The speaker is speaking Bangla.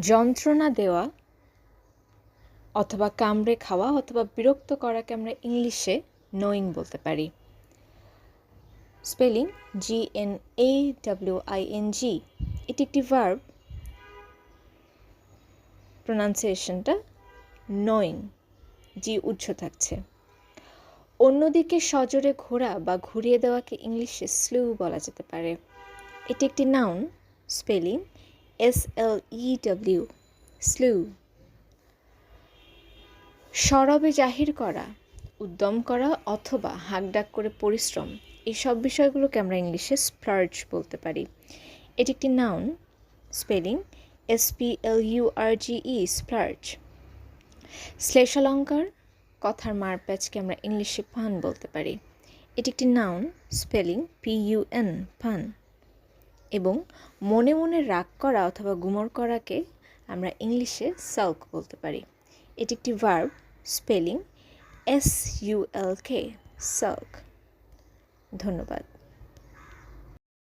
যন্ত্রণা দেওয়া অথবা কামড়ে খাওয়া অথবা বিরক্ত করাকে আমরা ইংলিশে নোয়িং বলতে পারি। Spelling G N A W I N G এটি একটি ভার্ব প্রোনাউন্সিয়েশনটা নোয়িং জি উচ্চ থাকছে। অন্যদিকে সজোরে ঘোরা বা ঘুরিয়ে দেওয়াকে ইংলিশে স্লু বলা যেতে পারে। এটি একটি noun spelling S L E W slew সরবে জাহির করা, উদ্যম করা অথবা হাকডাক করে পরিশ্রম, এই সব বিষয়গুলোকে আমরা ইংলিশে স্প্লার্জ বলতে পারি। এটি একটি noun spelling S P L U R G E splurge শ্লেষালঙ্কার, কথার মারপ্যাচকে আমরা ইংলিশে পান বলতে পারি। এটি একটি noun spelling P U N pun এবং মনে মনে রাগ করা অথবা গুমর করাকে আমরা ইংলিশে সাল্ক বলতে পারি। এটি একটি verb, spelling S U L K sulk. ধন্যবাদ।